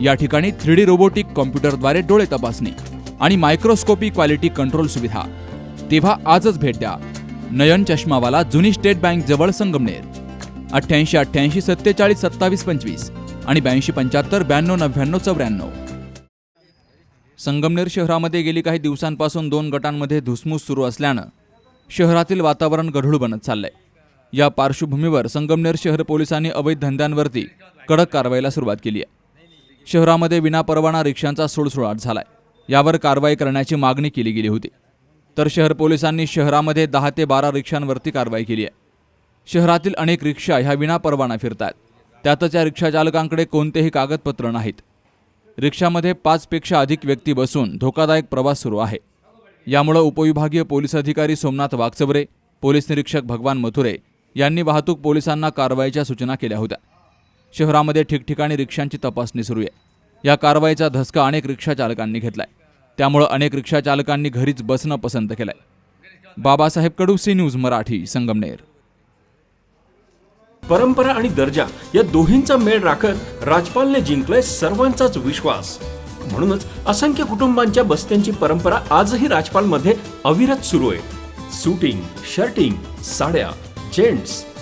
या ठिकाणी three D robotic कॉम्प्युटरद्वारे डोळे तपासणी आणि मायक्रोस्कोपी क्वालिटी कंट्रोल सुविधा. तेव्हा आजच भेट द्या. नयन चष्मावाला जुनी स्टेट बँक जवळ संगमनेर. अठ्ठ्याऐंशी अठ्ठ्याऐंशी सत्तेचाळीस सत्तावीस पंचवीस आणि ब्याऐंशी पंच्याहत्तर ब्याण्णव नव्याण्णव चौऱ्याण्णव. संगमनेर शहरामध्ये गेली काही दिवसांपासून दोन गटांमध्ये धुसमूस सुरू असल्यानं शहरातील वातावरण गढूळ बनत चाललंय. या पार्श्वभूमीवर संगमनेर शहर पोलिसांनी अवैध धंद्यांवरती कडक कारवाईला सुरुवात केली आहे. शहरामध्ये विनापरवाना रिक्षांचा सुळसुळाट झालाय. यावर कारवाई करण्याची मागणी केली गेली होती. तर शहर पोलिसांनी शहरामध्ये दहा ते बारा रिक्षांवरती कारवाई केली आहे. शहरातील अनेक रिक्षा ह्या विनापरवाना फिरतात त्यातच या रिक्षाचालकांकडे कोणतेही कागदपत्र नाहीत. रिक्षामध्ये पाचपेक्षा अधिक व्यक्ती बसून धोकादायक प्रवास सुरू आहे. यामुळं उपविभागीय पोलीस अधिकारी सोमनाथ वागचवरे पोलीस निरीक्षक भगवान मथुरे यांनी वाहतूक पोलिसांना कारवाईच्या सूचना केल्या होत्या. शहरामध्ये ठिकठिकाणी रिक्षांची तपासणी सुरू आहे. या कारवाईचा धसका अनेक रिक्षाचालकांनी घेतलाय. त्यामुळं अनेक रिक्षाचालकांनी घरीच बसणं पसंत केलंय. Babasaheb Kadu C News Marathi Sangamner. परंपरा आणि दर्जा या दोहींचा मेळ राखत राजपालने जिंकलाय सर्वांचाच विश्वास. म्हणूनच असंख्य कुटुंबांच्या बस्त्यांची परंपरा आजही राजपालमध्ये अविरत सुरू आहे. सुटिंग शर्टिंग साड्या जेंट्स